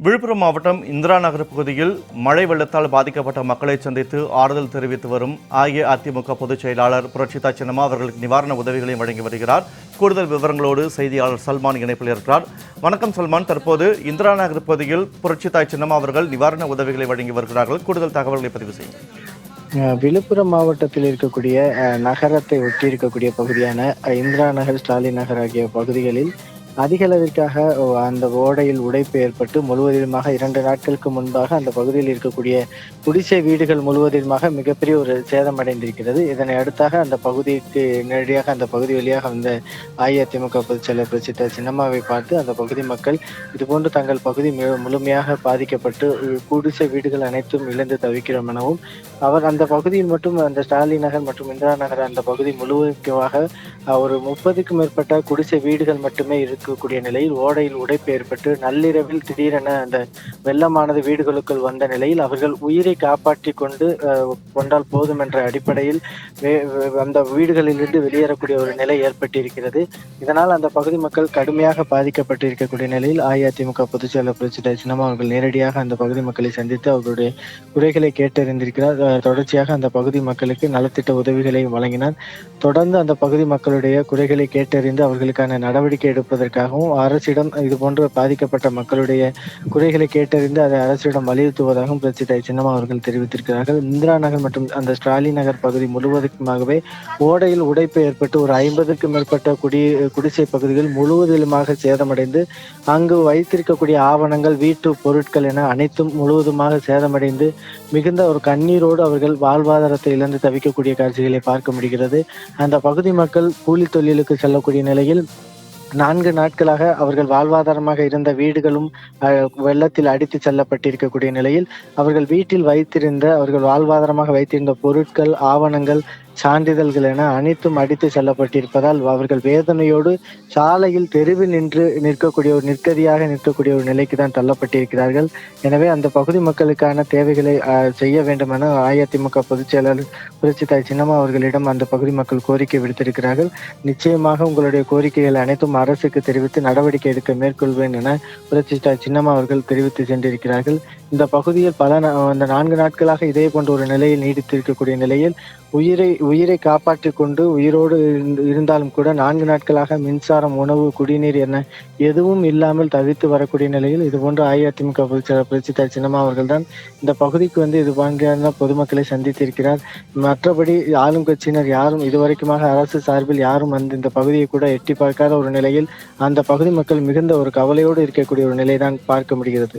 விழுப்புரம் மாவட்டம் இந்திரா நகர் பகுதியில் மழை வெள்ளத்தால் பாதிக்கப்பட்ட மக்களை சந்தித்து ஆறுதல் தெரிவித்து வரும் அஇஅதிமுக பொதுச் செயலாளர் புரட்சிதா சின்னம்மா அவர்களுக்கு நிவாரண உதவிகளையும் வழங்கி வருகிறார். கூடுதல் விவரங்களோடு செய்தியாளர் சல்மான் இணைப்பில் இருக்கிறார். வணக்கம் சல்மான். தற்போது இந்திரா நகர் பகுதியில் புரட்சிதா சின்னம்மா அவர்கள் நிவாரண உதவிகளை வழங்கி வருகிறார்கள். கூடுதல் தகவல்களை பதிவு செய்யுங்கள். விழுப்புரம் மாவட்டத்தில் இருக்கக்கூடிய நகரத்தை ஒட்டி இருக்கக்கூடிய பகுதியான இந்திரா நகர் ஸ்டாலின் நகர் ஆகிய பகுதிகளில் அதிக அளவிற்காக ஓ, அந்த ஓடையில் உடைப்பு ஏற்பட்டு முழுவதிலுமாக இரண்டு நாட்களுக்கு முன்பாக அந்த பகுதியில் இருக்கக்கூடிய குடிசை வீடுகள் முழுவதிலுமாக மிகப்பெரிய ஒரு சேதம் அடைந்திருக்கிறது இதனை அடுத்தாக அந்த பகுதிக்கு நேரடியாக அந்த பகுதி வழியாக வந்த அஇஅதிமுக பொதுச் செயலர் பிரசித்த சின்னம்மாவை பார்த்து அந்த பகுதி மக்கள் இதுபோன்று தங்கள் பகுதி முழுமையாக பாதிக்கப்பட்டு குடிசை வீடுகள் அனைத்தும் இழந்து தவிக்கிறோம் எனவும் அவர் அந்த பகுதியில் மட்டும் அந்த ஸ்டாலின் நகர் மற்றும் இந்திரா நகர் அந்த பகுதி முழுவதுமாக ஒரு முப்பதுக்கும் மேற்பட்ட குடிசை வீடுகள் மட்டுமே இரு இருக்கக்கூடிய நிலையில் ஓடையில் உடைப்பு ஏற்பட்டு நள்ளிரவில் திடீரென அந்த வெள்ளமானது வீடுகளுக்குள் வந்த நிலையில் அவர்கள் உயிரை காப்பாற்றி கொண்டு கொண்டால் போதும் என்ற அடிப்படையில் அந்த வீடுகளிலிருந்து வெளியேறக்கூடிய ஒரு நிலை ஏற்பட்டிருக்கிறது. இதனால் அந்த பகுதி மக்கள் கடுமையாக பாதிக்கப்பட்டு இருக்கக்கூடிய நிலையில் அஇஅதிமுக பொதுச் செயலர் புரட்சித அவர்கள் நேரடியாக அந்த பகுதி மக்களை சந்தித்து அவர்களுடைய குறைகளை கேட்டறிந்திருக்கிறார். தொடர்ச்சியாக அந்த பகுதி மக்களுக்கு நலத்திட்ட உதவிகளை வழங்கினார். தொடர்ந்து அந்த பகுதி மக்களுடைய குறைகளை கேட்டறிந்து அவர்களுக்கான நடவடிக்கை எடுப்பதற்கு எடுப்பதற்காகவும் அரசிடம் இது போன்ற பாதிக்கப்பட்ட மக்களுடைய குறைகளை கேட்டறிந்து அதை அரசிடம் வலியுறுத்துவதாகவும் பிரசித்த சின்னம்மா அவர்கள் தெரிவித்திருக்கிறார்கள். இந்திரா நகர் மற்றும் அந்த ஸ்டாலின் நகர் பகுதி முழுவதுக்குமாகவே ஓடையில் உடைப்பு ஏற்பட்டு ஒரு ஐம்பதுக்கும் மேற்பட்ட குடி குடிசை பகுதிகள் முழுவதிலுமாக சேதமடைந்து அங்கு வைத்திருக்கக்கூடிய ஆவணங்கள் வீட்டு பொருட்கள் என அனைத்தும் முழுவதுமாக சேதமடைந்து மிகுந்த ஒரு கண்ணீரோடு அவர்கள் வாழ்வாதாரத்தை இழந்து தவிக்கக்கூடிய காட்சிகளை பார்க்க முடிகிறது. அந்த பகுதி மக்கள் கூலி தொழிலுக்கு செல்லக்கூடிய நிலையில் நான்கு நாட்களாக அவர்கள் வாழ்வாதாரமாக இருந்த வீடுகளும் அஹ், வெள்ளத்தில் அடித்து செல்லப்பட்டிருக்கக்கூடிய நிலையில் அவர்கள் வீட்டில் வைத்திருந்த அவர்கள் வாழ்வாதாரமாக வைத்திருந்த பொருட்கள் ஆவணங்கள் சான்றிதழ்கள் என அனைத்தும் அடித்து செல்லப்பட்டிருப்பதால் அவர்கள் வேதனையோடு சாலையில் தெருவில் நின்று நிற்கக்கூடிய ஒரு நிற்கதியாக நிற்கக்கூடிய ஒரு நிலைக்கு தான் தள்ளப்பட்டிருக்கிறார்கள். எனவே அந்த பகுதி மக்களுக்கான தேவைகளை அஹ், செய்ய வேண்டும் என அஇஅதிமுக பொதுச் செயலாளர் புரட்சித்தாய் சின்னம்மா அவர்களிடம் அந்த பகுதி மக்கள் கோரிக்கை விடுத்திருக்கிறார்கள். நிச்சயமாக உங்களுடைய கோரிக்கைகள் அனைத்தும் அரசுக்கு தெரிவித்து நடவடிக்கை எடுக்க மேற்கொள்வேன் என புரட்சித்தாய் சின்னம்மா அவர்கள் தெரிவித்து சென்றிருக்கிறார்கள். இந்த பகுதியில் பல நா- அந்த நான்கு நாட்களாக இதே போன்ற ஒரு நிலையில் நீடித்திருக்கக்கூடிய நிலையில் உயிரை உயிரை காப்பாற்றிக் கொண்டு உயிரோடு இருந்தாலும் கூட நான்கு நாட்களாக மின்சாரம் உணவு குடிநீர் என எதுவும் இல்லாமல் தவித்து வரக்கூடிய நிலையில் இது போன்ற அஇஅதிமுக பொதுச் செயலாளர் சின்னம்மா அவர்கள் தான் இந்த பகுதிக்கு வந்து இது போன்ற பொதுமக்களை சந்தித்திருக்கிறார். மற்றபடி ஆளும் கட்சியினர் யாரும் இதுவரைக்குமாக அரசு சார்பில் யாரும் வந்து இந்த பகுதியை கூட எட்டி பார்க்காத ஒரு நிலையில் அந்த பகுதி மக்கள் மிகுந்த ஒரு கவலையோடு இருக்கக்கூடிய ஒரு நிலை தான் பார்க்க முடிகிறது.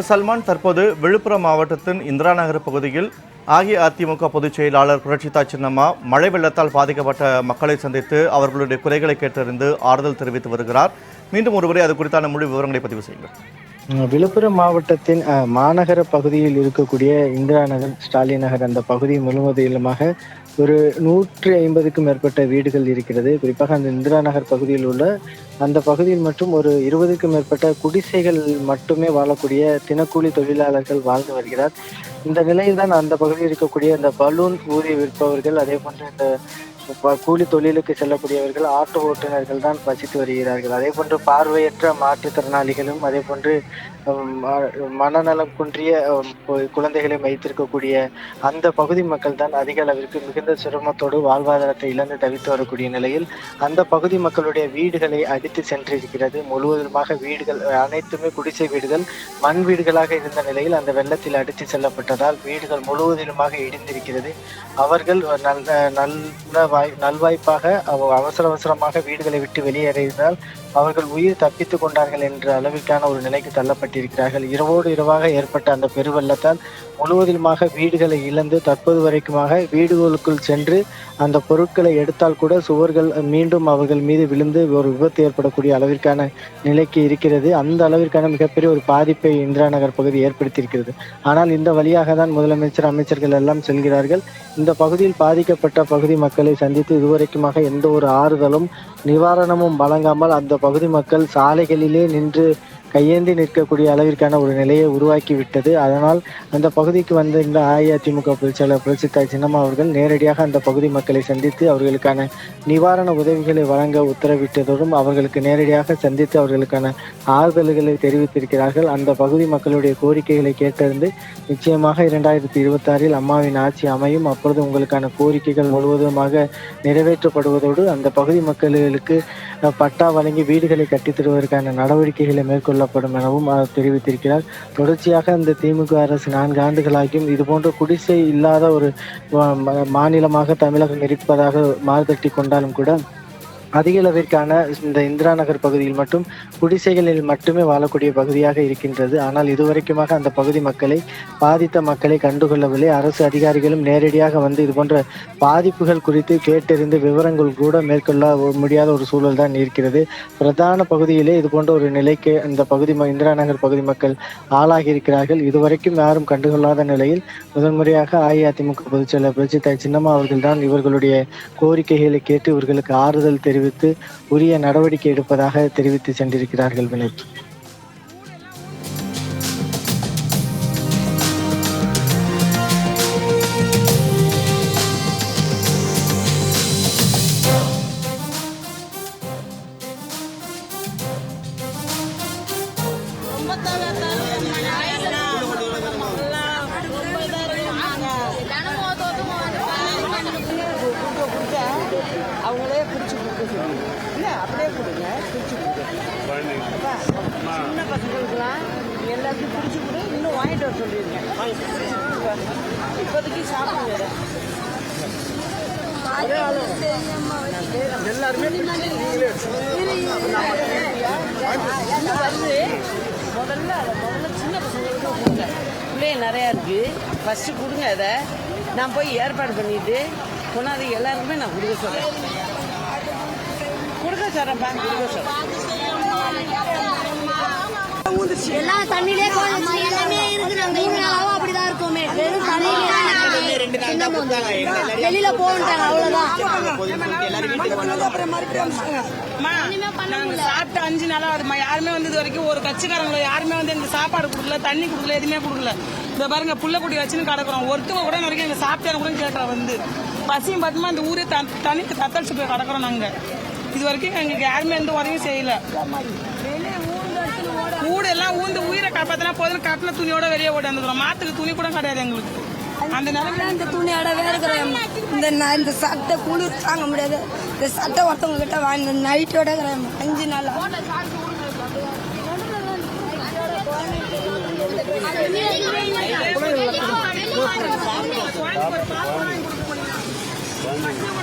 சல்மான் தற்போது விழுப்புரம் மாவட்டத்தின் இந்திரா நகர் பகுதியில் அஇஅதிமுக பொதுச் செயலாளர் புரட்சிதா சின்னம்மா மழை வெள்ளத்தால் பாதிக்கப்பட்ட மக்களை சந்தித்து அவர்களுடைய குறைகளை கேட்டறிந்து ஆறுதல் தெரிவித்து வருகிறார். மீண்டும் ஒருவரை அது குறித்தான முழு விவரங்களை பதிவு செய்யுங்கள். விழுப்புரம் மாவட்டத்தின் மாநகர பகுதியில் இருக்கக்கூடிய இந்திரா நகர் ஸ்டாலின் நகர் அந்த பகுதி முழுவதிலுமாக ஒரு நூற்றி ஐம்பதுக்கும் மேற்பட்ட வீடுகள் இருக்கிறது. குறிப்பாக அந்த இந்திரா நகர் பகுதியில் உள்ள அந்த பகுதியில் மட்டும் ஒரு இருபதுக்கும் மேற்பட்ட குடிசைகள் மட்டுமே வாழக்கூடிய தினக்கூலி தொழிலாளர்கள் வாழ்ந்து வருகிறார். இந்த நிலையில் தான் அந்த பகுதியில் இருக்கக்கூடிய அந்த பலூன் ஊதி விற்பவர்கள் அதே போன்று இந்த கூலி தொழிலுக்கு செல்லக்கூடியவர்கள் ஆட்டோ ஓட்டுநர்கள் தான் வசித்து வருகிறார்கள். அதே போன்று பார்வையற்ற மாற்றுத்திறனாளிகளும் அதே போன்று ம- மனநலம் குன்றிய குழந்தைகளை வைத்திருக்கக்கூடிய அந்த பகுதி மக்கள் தான் அதிக அளவிற்கு மிகுந்த சிரமத்தோடு வாழ்வாதாரத்தை இழந்து தவித்து வரக்கூடிய நிலையில் அந்த பகுதி மக்களுடைய வீடுகளை அடித்து சென்றிருக்கிறது. முழுவதுமாக வீடுகள் அனைத்துமே குடிசை வீடுகள் மண் வீடுகளாக இருந்த நிலையில் அந்த வெள்ளத்தில் அடித்து செல்லப்பட்டதால் வீடுகள் முழுவதிலுமாக இடிந்திருக்கிறது. அவர்கள் நல்ல நல்ல வாய் நல்வாய்ப்பாக அவ- அவசர அவசரமாக வீடுகளை விட்டு வெளியேறியதால் அவர்கள் உயிர் தப்பித்துக் கொண்டார்கள் என்ற அளவிற்கான ஒரு நிலைக்கு தள்ளப்பட்டிருக்கிறார்கள். இரவோடு இரவாக ஏற்பட்ட அந்த பெருவெள்ளத்தால் முழுவதிலுமாக வீடுகளை இழந்து தற்போது வரைக்குமாக வீடுகளுக்குள் சென்று அந்த பொருட்களை எடுத்தால் கூட சுவர்கள் மீண்டும் அவர்கள் மீது விழுந்து ஒரு விபத்து ஏற்படக்கூடிய அளவிற்கான நிலைக்கு இருக்கிறது. அந்த அளவிற்கான மிகப்பெரிய ஒரு பாதிப்பை இந்திரா நகர் பகுதி ஏற்படுத்தியிருக்கிறது. ஆனால் இந்த வழியாக தான் முதலமைச்சர் அமைச்சர்கள் எல்லாம் செல்கிறார்கள். இந்த பகுதியில் பாதிக்கப்பட்ட பகுதி மக்களை சந்தித்து இதுவரைக்குமாக எந்த ஒரு ஆறுதலும் நிவாரணமும் வழங்காமல் அந்த பகுதி மக்கள் சாலைகளிலே நின்று கையேந்தி நிற்கக்கூடிய அளவிற்கான ஒரு நிலையை உருவாக்கி விட்டது அதனால் அந்த பகுதிக்கு வந்த இந்த அஇஅதிமுக பொதுச்செயலர் புரட்சித்தாய் சின்னம்மா அவர்கள் நேரடியாக அந்த பகுதி மக்களை சந்தித்து அவர்களுக்கான நிவாரண உதவிகளை வழங்க உத்தரவிட்டதோடும் அவர்களுக்கு நேரடியாக சந்தித்து அவர்களுக்கான ஆறுதல்களை தெரிவித்திருக்கிறார்கள். அந்த பகுதி மக்களுடைய கோரிக்கைகளை கேட்டறிந்து நிச்சயமாக இரண்டாயிரத்தி இருபத்தாறில் அம்மாவின் ஆட்சி அமையும். அப்பொழுது உங்களுக்கான கோரிக்கைகள் முழுவதுமாக நிறைவேற்றப்படுவதோடு அந்த பகுதி மக்களுக்கு பட்டா வழங்கி வீடுகளை கட்டித்தருவதற்கான தருவதற்கான நடவடிக்கைகளை மேற்கொள்ளப்படும் எனவும் அவர் தெரிவித்திருக்கிறார். தொடர்ச்சியாக இந்த திமுக அரசு நான்கு ஆண்டுகளாகியும் இதுபோன்ற குடிசை இல்லாத ஒரு மாநிலமாக தமிழகம் இருப்பதாக மாறுதட்டி கொண்டாலும் கூட அதிக அளவிற்கான இந்த இந்திரா நகர் பகுதியில் மட்டும் குடிசைகளில் மட்டுமே வாழக்கூடிய பகுதியாக இருக்கின்றது. ஆனால் இதுவரைக்குமாக அந்த பகுதி மக்களை பாதித்த மக்களை கண்டுகொள்ளவில்லை. அரசு அதிகாரிகளும் நேரடியாக வந்து இது போன்ற பாதிப்புகள் குறித்து கேட்டறிந்து விவரங்கள் கூட மேற்கொள்ள முடியாத ஒரு சூழல் தான் இருக்கிறது. பிரதான பகுதியிலே இது போன்ற ஒரு நிலைக்கு இந்த பகுதி ம- இந்திரா நகர் பகுதி மக்கள் ஆளாகி இருக்கிறார்கள் இதுவரைக்கும் யாரும் கண்டுகொள்ளாத நிலையில் முதன்முறையாக அஇஅதிமுக பொதுச்செயலர் செயலர் சின்னம்மா அவர்கள்தான் இவர்களுடைய கோரிக்கைகளை கேட்டு இவர்களுக்கு ஆறுதல் தெரிவித்து உரிய நடவடிக்கை எடுப்பதாக தெரிவித்து சென்றிருக்கிறார்கள் வினோத். இல்லை அப்படியே கொடுங்க பிடிச்சி கொடுங்க. சின்ன பசங்களுக்குலாம் எல்லாத்தையும் பிடிச்சி கொடு. இன்னும் வாங்கிட்டு வர சொல்லிடுங்க. இப்போதைக்கு சாப்பிடுங்க. எல்லாருமே வருது முதல்ல அதை முதல்ல சின்ன பசங்களுக்கு கொடுங்க. பிள்ளைங்க நிறையா இருக்குது ஃபஸ்ட்டு கொடுங்க அதை. நான் போய் ஏற்பாடு பண்ணிவிட்டு கொண்டாந்து எல்லாருக்குமே நான் கொடுக்க சொல்கிறேன் எல்லாம் தண்ணிலே எல்லாமே அந்த இவனாவும் அப்படிதான் இருக்குமே. வெறும் தலையிலே தான். வெளியில போன்ட்டாங்க அவ்வளவுதான். சாப்பிட்டு அஞ்சு நாளாக ஆகுதும்மா. யாருமே வந்து இது வரைக்கும் ஒரு கட்சிக்காரங்கள யாருமே வந்து எங்களுக்கு சாப்பாடு கொடுக்கல தண்ணி கொடுக்கல எதுவுமே கொடுக்கல. இந்த பாருங்க புள்ள குடி வச்சுன்னு கிடக்குறோம். ஒருத்தவங்க கூட இது வரைக்கும் எங்கள் சாப்பிட்டேன்னு கூட கேட்குறோம் வந்து. பசியும் பத்துமா இந்த ஊரே த தண்ணி தத்தளிச்சு போய் கிடக்குறோம் நாங்கள் இது வரைக்கும் எங்களுக்கு யாருமே எந்த உதவியும் செய்யல. ஊடு எல்லாம் ஊந்து உயிரை காப்பாத்தினா போதும் கட்டின துணியோட வெளியே ஓடியாந்துக்கிறோம் மாத்துக்கு துணி கூட கிடையாது எங்களுக்கு. அந்த நிலைமை இந்த துணியோட வேறுகிறேன் இந்த இந்த சட்டை குளிர் தாங்க முடியாது. இந்த சட்டை ஒருத்தவங்க கிட்ட வாங்கி நைட்டோட இருக்கிறேன் அஞ்சு நாளா. கொடுக்கமா